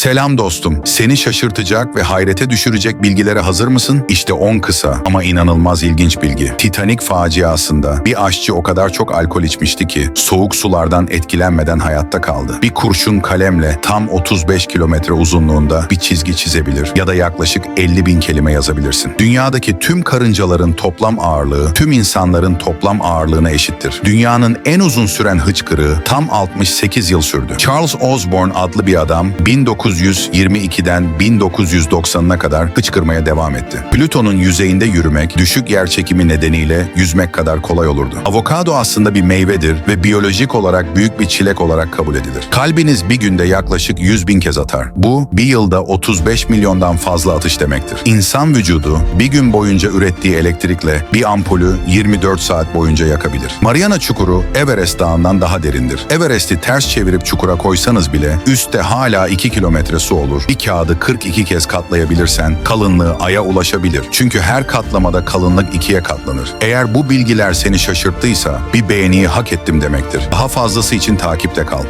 Selam dostum. Seni şaşırtacak ve hayrete düşürecek bilgilere hazır mısın? İşte 10 kısa ama inanılmaz ilginç bilgi. Titanic faciasında bir aşçı o kadar çok alkol içmişti ki soğuk sulardan etkilenmeden hayatta kaldı. Bir kurşun kalemle tam 35 kilometre uzunluğunda bir çizgi çizebilir ya da yaklaşık 50 bin kelime yazabilirsin. Dünyadaki tüm karıncaların toplam ağırlığı tüm insanların toplam ağırlığına eşittir. Dünyanın en uzun süren hıçkırığı tam 68 yıl sürdü. Charles Osborne adlı bir adam 1922'den 1990'ına kadar hıçkırmaya devam etti. Plüton'un yüzeyinde yürümek düşük yer çekimi nedeniyle yüzmek kadar kolay olurdu. Avokado aslında bir meyvedir ve biyolojik olarak büyük bir çilek olarak kabul edilir. Kalbiniz bir günde yaklaşık 100 bin kez atar. Bu bir yılda 35 milyondan fazla atış demektir. İnsan vücudu bir gün boyunca ürettiği elektrikle bir ampulü 24 saat boyunca yakabilir. Mariana Çukuru Everest Dağı'ndan daha derindir. Everest'i ters çevirip çukura koysanız bile üstte hala 2 kilometre su olur. Bir kağıdı 42 kez katlayabilirsen kalınlığı aya ulaşabilir. Çünkü her katlamada kalınlık ikiye katlanır. Eğer bu bilgiler seni şaşırttıysa bir beğeniyi hak ettim demektir. Daha fazlası için takipte kal.